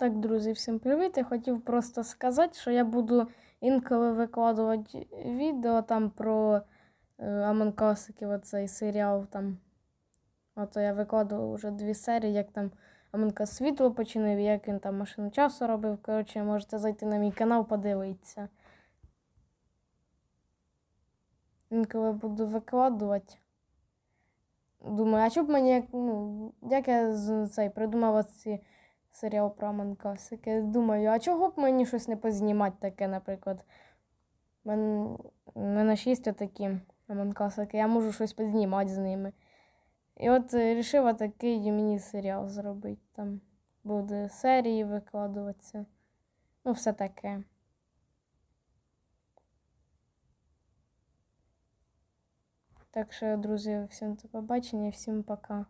Так, друзі, всім привіт. Я хотів просто сказати, що я буду інколи викладувати відео там про е, Амонкасиків, оцей серіал там. Ото я викладував вже дві серії, як там Амонка світло починив, як він там машину часу робив. Коротше, можете зайти на мій канал, подивитися. Інколи буду викладувати. Думаю, а що б мені, як, ну, як я цей придумав ці серіал про Амонкасики. Думаю, а чого б мені щось не познімати таке, наприклад. У мене, в мене є такі Амонкасики, я можу щось познімати з ними. І от вирішила такий міні-серіал зробити. Там буде серії викладуватися. Ну, все таке. Так що, друзі, всім до побачення, всім пока.